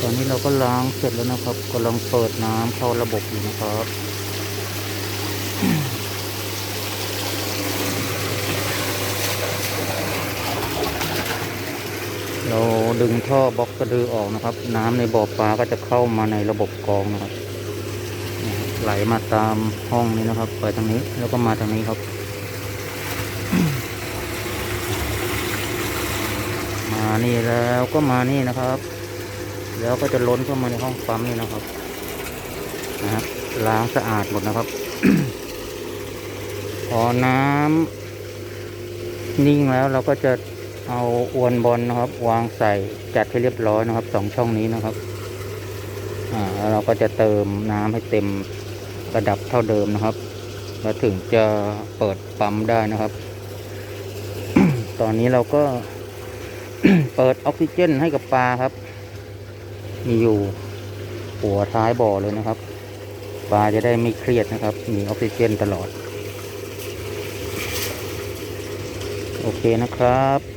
ตอนนี้เราก็ล้างเสร็จแล้วนะครับกำลังเปิดน้ำเข้าระบบอยู่นะครับเราดึงท่อบล็อกกระดือออกนะครับ น้ำในบ่อปลาก็จะเข้ามาในระบบกรองนะครับ ไหลมาตามห้องนี้นะครับ ไปทางนี้แล้วก็มาทางนี้ครับ มานี่แล้วก็มานี่นะครับ แล้วก็จะล้นเข้ามาในห้องปั๊มนี่นะครับนะฮะล้างสะอาดหมดนะครับ พอน้ำนิ่งแล้วเราก็จะเอาอวนบอลนะครับ วางใส่จัดให้เรียบร้อยนะครับสองช่องนี้นะครับอ่าแล้วเราก็จะเติมน้ำให้เต็มระดับเท่าเดิมนะครับแล้วถึงจะเปิดปั๊มได้นะครับ ตอนนี้เราก็เปิดออกซิเจนให้กับปลาครับ มีอยู่หัวท้ายบ่อเลยนะครับปลาจะได้ไม่เครียดนะครับ มีออกซิเจนตลอด โอเคนะครับ